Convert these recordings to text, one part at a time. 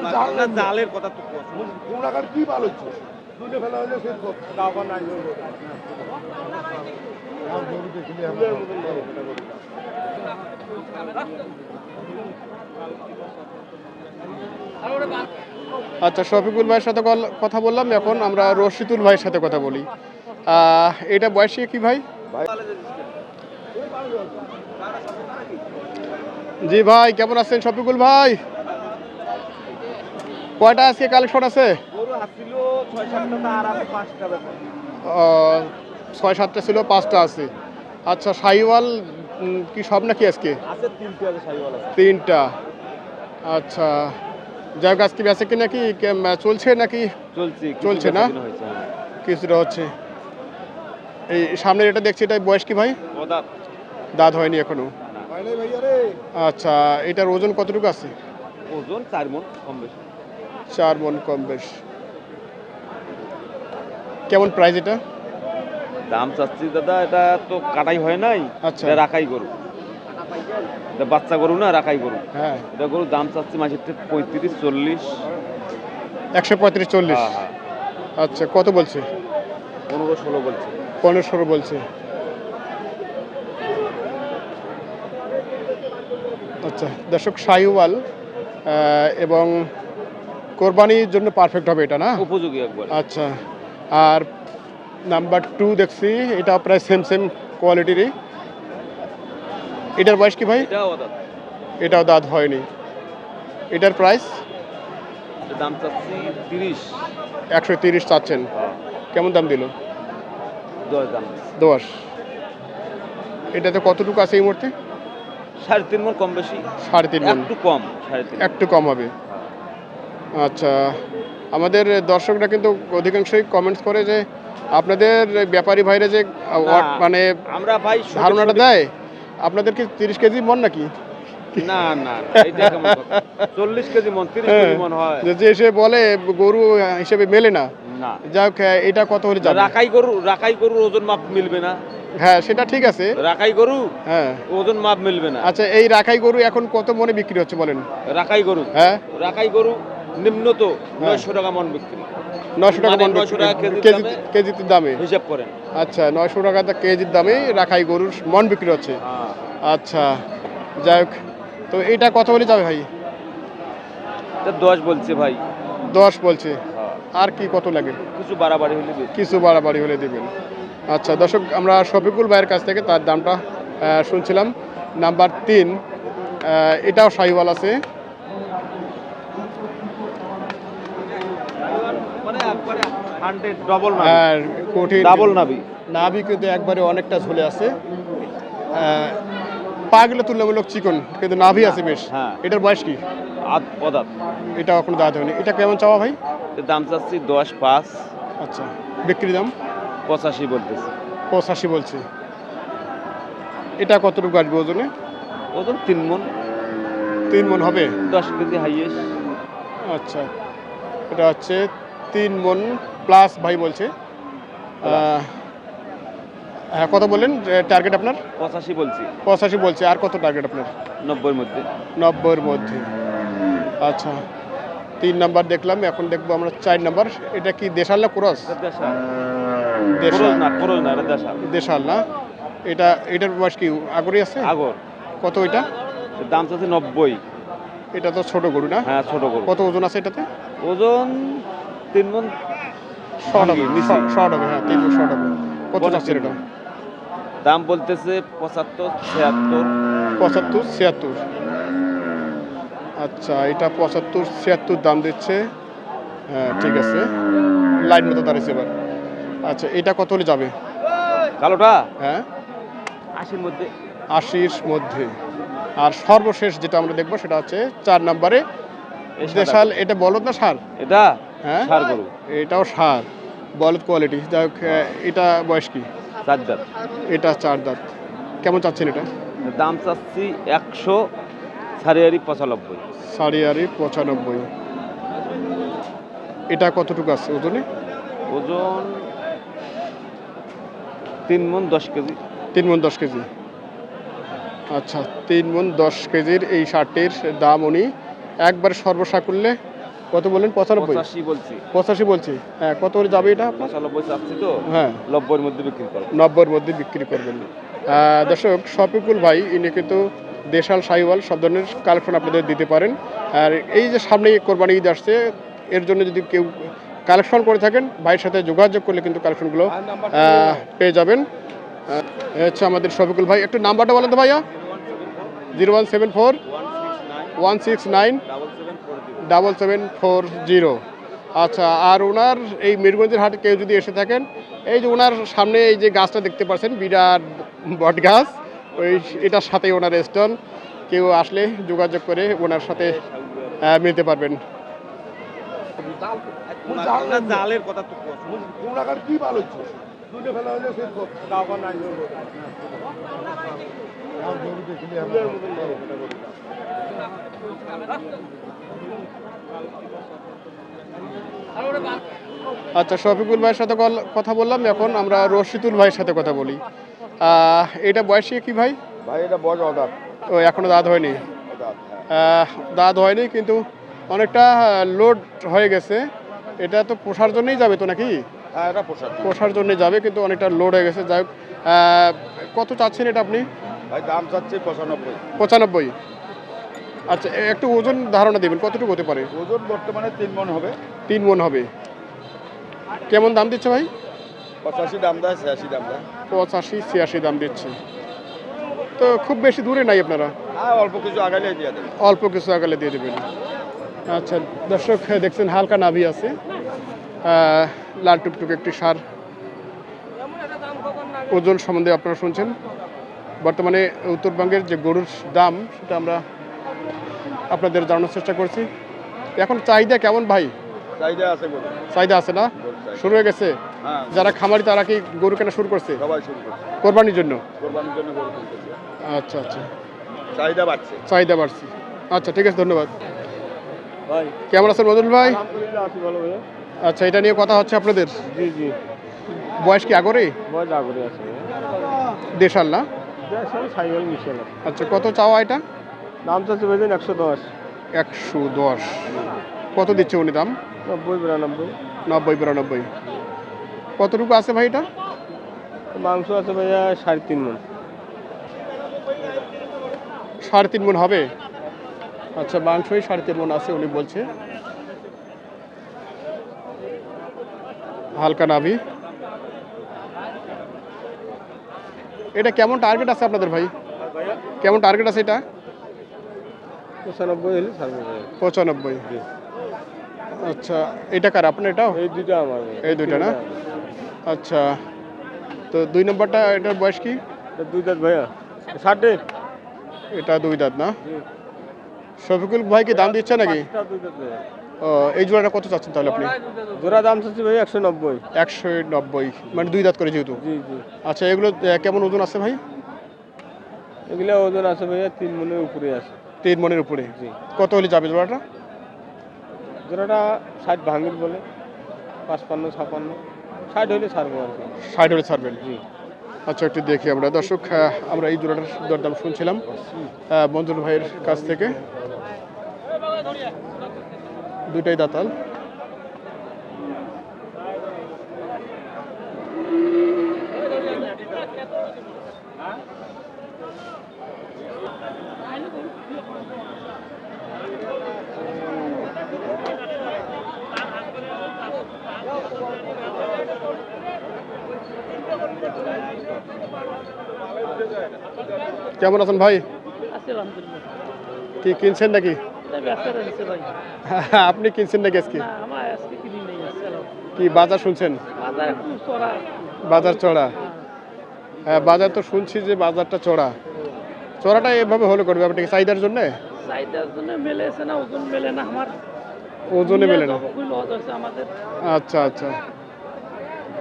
না জালের কথা তো কস। কি ভালো হচ্ছে দুটো ফেলা হলে শেষ কর আচ্ছা শফিকুল ভাইয়ের সাথে কল- কথা বললাম। এখন আমরা রশিদুল ভাইয়ের সাথে কথা বলি। এটা বয়সী কি ভাই? জি ভাই কেমন আছেন শফিকুল ভাই? কয়টা আজকে কালেকশন আছে? গরু ছয় সাতটা ছিল পাঁচটা আছে। আচ্ছা সাইওয়াল কি সব নাকি আজকে? আছে তিনটে আছে সাইওয়াল আছে। তিনটা। আচ্ছা যাই হোক আজকে বেঁচে কি নাকি চলছে নাকি? চলছে চলছে না? হ্যাঁ। কিছুটা হচ্ছে। এই সামনে এটা দেখছি এটা বয়স কি ভাই? দাঁত। হয়নি এখনও। আচ্ছা এটার ওজন কতটুকু আছে? ওজন চার মন কম বেশি। চার মন কম বেশ। কেমন প্রাইস এটা? দাম চাচ্ছি দাদা এটা তো কাটাই হয় নাই। আচ্ছা। রাখাই গরু। বাচ্চা গরু না রাখাই গরু। হ্যাঁ। এটা গরু দাম চাচ্ছি থেকে পঁয়ত্রিশ চল্লিশ। একশো পঁয়ত্রিশ চল্লিশ। হ্যাঁ হ্যাঁ। আচ্ছা কত বলছে? পনেরো ষোলো বলছে। পনেরো ষোলো বলছে। আচ্ছা দর্শক সাইওয়াল এবং কোরবানির জন্য পারফেক্ট হবে এটা না? উপযোগী একবার। আচ্ছা আর নাম্বার টু দেখছি এটা প্রায় সেম সেম কোয়ালিটিরই এটার বয়স কি ভাই? এটাও দাঁত। হয়নি। এটার প্রাইস দাম চাচ্ছি তিরিশ। একশো তিরিশ চাচ্ছেন। কেমন দাম দিল? দশ এটাতে কতটুকু আছে এই মুহূর্তে? সাড়ে তিন মন কম বেশি। সাড়ে তিন মন একটু কম একটু কম হবে। আচ্ছা আমাদের দর্শকরা কিন্তু অধিকাংশই কমেন্টস করে যে আপনাদের ব্যাপারী ভাইরা যে মানে আমরা ভাই ধারণাটা দেয়? আপনাদের কি তিরিশ কেজি মন নাকি? না না? চল্লিশ কেজি মন তিরিশ হ্যাঁ, কেজি মন হয়। যে- যে এসে বলে গরু হিসেবে মেলে না। না। যাক এটা কত হলে যাবে? রাখাই গরু রাখাই গরুর ওজন মাপ মিলবে না। হ্যাঁ সেটা ঠিক আছে। রাখাই গরু হ্যাঁ। ওজন মাপ মিলবে না। আচ্ছা এই রাখাই গরু এখন কত মনে বিক্রি হচ্ছে বলেন? রাখাই গরু। হ্যাঁ। রাখাই গরু নিম্নত নয়শো টাকা মন বিক্রি। নশো টাকা মানে মন 900 কেজির কেজি দামে? কেজিতে দামে? হিসাব করেন। আচ্ছা নয়শো টাকা কেজির দামে রাখাই গরুর মন বিক্রি হচ্ছে। হ্যাঁ। আচ্ছা যাই হোক তো এটা কত হলে যাবে ভাই? দশ বলছে ভাই। দশ বলছে। হ্যাঁ। আর কি কত লাগে? কিছু বাড়াবাড়ি হলে কিছু বাড়াবাড়ি হলে দেবেন। আচ্ছা দর্শক আমরা শফিকুল ভাইয়ের কাছ থেকে তার দামটা শুনছিলাম। নাম্বার তিন এটাও শাহিওয়াল আছে মানে একবারে 100 ডবল না আর কঠিন ডাবল নাবি। নাভি কিন্তু একবারে অনেকটা ঝুলে আছে। পাগুলো তুলনামূলক চিকন কিন্তু নাভি আছে বেশ। হ্যাঁ। এটার বয়স কি? পদার্থ। এটা এখনও দাঁত হয়নি এটা কেমন চাওয়া ভাই? দাম চাচ্ছি দশ পাঁচ। আচ্ছা বিক্রি দাম? পঁচাশি বলতেছে। পঁচাশি বলছে। এটা কতটুকু আসবে ওজনে? ওজন তিন মন। তিন মন হবে? দশ কেজি হাইয়েস্ট। আচ্ছা এটা হচ্ছে তিন মন প্লাস ভাই বলছে। হ্যাঁ কত বললেন? টার্গেট আপনার? পঁচাশি বলছি। পঁচাশি বলছে। আর কত টার্গেট আপনার? নব্বইয়ের মধ্যে। নব্বইয়ের মধ্যে। আচ্ছা তিন নাম্বার দেখলাম এখন দেখব আমরা চার নাম্বার। এটা কি দেশাল না ক্রস? দেশাল। না এটা এটার বয়স কি আগরই আছে? আগর। কত এটা? দাম চাচ্ছে নব্বই। এটা তো ছোট গরু না? হ্যাঁ ছোট গরু। কত ওজন আছে এটাতে? ওজন তিন মন? শর্ট হবে শর্ট হবে হ্যাঁ তিন শর্ট হবে। কত বলে তিন এটা দাম বলতেছে পঁচাত্তর ছিয়াত্তর। পঁচাত্তর ছিয়াত্তর। আচ্ছা এটা পঁচাত্তর ছিয়াত্তর দাম দিচ্ছে। হ্যাঁ ঠিক আছে। লাইন মতো দাঁড়িয়েছে এবার। আচ্ছা এটা কত হলে যাবে? কালোটা? হ্যাঁ। আশির মধ্যে। আশির মধ্যে। আর সর্বশেষ যেটা আমরা দেখব সেটা হচ্ছে চার নম্বরে দেশাল এটা বলদ না সার? এটা? হ্যাঁ? সার গরু। এটাও সার। বলদ কোয়ালিটি যাই হোক এটা বয়স কি? চার দাঁত। এটা চার দাঁত। কেমন চাচ্ছেন এটা? দাম চাচ্ছি একশো সাড়ে পঁচানব্বই। সাড়ে আড়ি পঁচানব্বই। এটা কতটুকু আছে ওজনে? ওজন তিন মন দশ কেজি। তিন মন দশ কেজি। আচ্ছা তিন মন দশ কেজির এই শার্টটির দাম উনি একবার সর্বসাকুল্যে কত বললেন? পঁচানব্বই। পঁচাশি বলছি। পঁচাশি বলছি। হ্যাঁ কত করে যাবে এটা আপনার? পঁচানব্বই চাচ্ছি তো। হ্যাঁ। নব্বইয়ের মধ্যে বিক্রি করো নব্বইয়ের মধ্যে বিক্রি করবেন। দর্শক শফিকুল ভাই ইনি কিন্তু দেশাল সাইওয়াল সব ধরনের কালেকশন আপনাদের দিতে পারেন। আর এই যে সামনে কোরবানি ঈদ আসছে এর জন্য যদি কেউ কালেকশন করে থাকেন ভাইয়ের সাথে যোগাযোগ করলে কিন্তু কালেকশনগুলো পেয়ে যাবেন। হচ্ছে আমাদের শফিকুল ভাই। একটু নাম্বারটা বলেন তো ভাইয়া। Zero one seven four one six nine. Double seven four zero আচ্ছা আর ওনার এই মিরগঞ্জের হাটে কেউ যদি এসে থাকেন এই যে ওনার সামনে এই যে গাছটা দেখতে পাচ্ছেন বিরাট বট গাছ ওই এটার সাথেই ওনার স্টল কেউ আসলে যোগাযোগ করে ওনার সাথে মিলতে পারবেন কি মাল হচ্ছে দুটো ফেলা হলে শেষ করতে আচ্ছা শফিকুল ভাইয়ের সাথে কল- কথা বললাম। এখন আমরা রশিদুল ভাইয়ের সাথে কথা বলি। এটা বয়সী কি ভাই? ভাই এটা বড় অর্ডার ও এখনও দাঁত হয়নি? দাঁত হয়নি কিন্তু অনেকটা লোড হয়ে গেছে। এটা তো পোষার জন্যই যাবে তো নাকি? হ্যাঁ পোষার জন্য। যাবে কিন্তু অনেকটা লোড হয়ে গেছে। যাই হোক কত চাচ্ছেন এটা আপনি? ভাই দাম চাচ্ছে পঁচানব্বই। পঁচানব্বই। আচ্ছা একটু ওজন ধারণা দেবেন কতটুকু হতে পারে? ওজন বর্তমানে তিন মন হবে। তিন মন হবে। কেমন দাম দিচ্ছে ভাই? পঁচাশি দাম দেয় ছিয়াশি দাম দেয়। পঁচাশি ছিয়াশি দাম দিচ্ছে। তো খুব বেশি দূরে নাই আপনারা? হ্যাঁ অল্প কিছু আগালে দিয়ে দেবে অল্প কিছু আগালে দিয়ে দেবেন। আচ্ছা দর্শক দেখছেন হালকা নাভি আছে। লাল টুকটুক একটি সার। ওজন সম্বন্ধে আপনারা শুনছেন। বর্তমানে উত্তরবঙ্গের যে গরুর দাম সেটা আমরা আপনাদের জানানোর চেষ্টা করছি। এখন চাহিদা কেমন ভাই? চাহিদা আছে চাহিদা আছে না? শুরু হয়ে গেছে? হ্যাঁ। যারা খামারি তারা কি গরু কেনা শুরু করছে? সবাই শুরু করছে। কোরবানির জন্য? কোরবানির জন্য গরু কিনতেছে আচ্ছা আচ্ছা। চাহিদা বাড়ছে। চাহিদা বাড়ছে। আচ্ছা ঠিক আছে ধন্যবাদ। ভাই। কেমন আছেন মদুল ভাই? আচ্ছা এটা নিয়ে কথা হচ্ছে আপনাদের? জি জি। বয়স কি আগরে? আছে দেশাল না? আচ্ছা কত চাওয়া এটা? দাম চাচ্ছে ভাইজান একশো দশ। একশো দশ। কত দিচ্ছে উনি দাম? নব্বই বিরানব্বই নব্বই বিরানব্বই কতটুকু আছে ভাই এটা? মাংস আছে ভাইয়া সাড়ে তিন মন সাড়ে তিন মন হবে? আচ্ছা মাংসই সাড়ে তিন মন আছে উনি বলছে। হালকা নাভি। এটা কেমন টার্গেট আছে আপনাদের ভাই? কেমন টার্গেট আছে এটা? পঁচানব্বই হলে ছাড়বে ভাইয়া পঁচানব্বই। আচ্ছা এটা কার আপনার এটাও? এই দুইটা আমার। এই দুইটা না? আচ্ছা তো দুই নম্বরটা এটার বয়স কি? দুই দাঁত ভাইয়া। ষাটে। এটা দুই দাঁত না? শফিকুল ভাই কি দাম দিচ্ছে নাকি? ও এই জোড়াটা কত চাচ্ছেন তাহলে আপনি? জোড়া দাম চাচ্ছে ভাই একশো নব্বই। একশো নব্বই মানে দুই দাঁত করে যেহেতু। আচ্ছা এগুলো কেমন ওজন আছে ভাই? এগুলো ওজন আছে ভাইয়া তিন মনের উপরে আছে। তিন মনের উপরে। জি। কত হলে যাবে জোড়াটা? জোড়াটা ষাট ভাঙির বলে। পাঁচপান্ন ছাপান্ন। ষাট হলে ছাড়বো আর কি। ষাট হলে ছাড়বেন? জি। আচ্ছা একটু দেখি আমরা। দর্শক আমরা এই জোড়াটার দরদাম শুনছিলাম। মঞ্জুর ভাইয়ের কাছ থেকে। দুইটাই দাতাল। কেমন আছেন ভাই? কি কিনছেন নাকি? আপনি কিনছেন নাকি আজকে? কি বাজার শুনছেন? বাজার চড়া। হ্যাঁ বাজার তো শুনছি যে বাজারটা চড়া। চড়াটা এভাবে হলে করবে আপনি চাহিদার জন্য? ওজন মেলে না আচ্ছা আচ্ছা।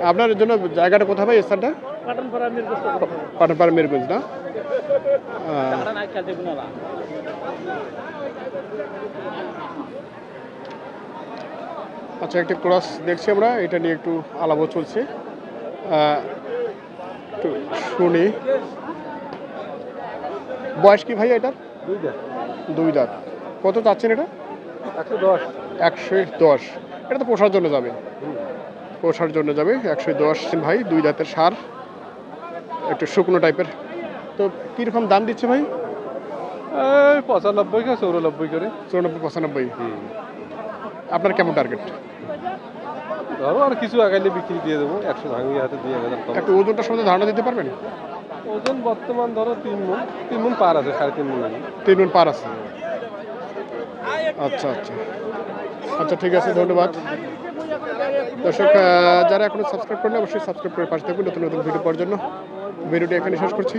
আপনার জন্য জায়গাটা কোথায় ভাই স্থানটা? পাঠানপাড়া মিরগঞ্জ না? আচ্ছা একটা ক্রস দেখছি আমরা এটা নিয়ে একটু আলাপ চলছে। একটু শুনি। বয়স কি ভাই এটার? দুই দাঁত। কত চাচ্ছেন এটা? একশো দশ। একশো দশ। এটা তো পোষার জন্য যাবে। পোষার জন্য যাবে। একশো দশ ভাই দুই দাঁতের সার। একটু শুকনো টাইপের তো কীরকম দাম দিচ্ছে ভাই? পঁচানব্বই কে চৌরানব্বই করে। চৌরানব্বই পঁচানব্বই। আপনার কেমন টার্গেট ধরো আর কিছু আগাইলে বিক্রি দিয়ে দেবো একশো ভাঙিয়ে হাতে দিয়ে গেলাম একটু ওজনটা সম্বন্ধে ধারণা দিতে পারবেন? ওজন বর্তমান ধরো তিন মন তিন মন পার আছে সাড়ে তিন মন। তিন মিনিট পার আছে। আচ্ছা আচ্ছা। আচ্ছা ঠিক আছে ধন্যবাদ। দর্শক যারা এখনও সাবস্ক্রাইব করেন অবশ্যই সাবস্ক্রাইব করে পাশে থাকবেন নতুন নতুন ভিডিও পাওয়ার জন্য। ভিডিওটি এখানে শেষ করছি।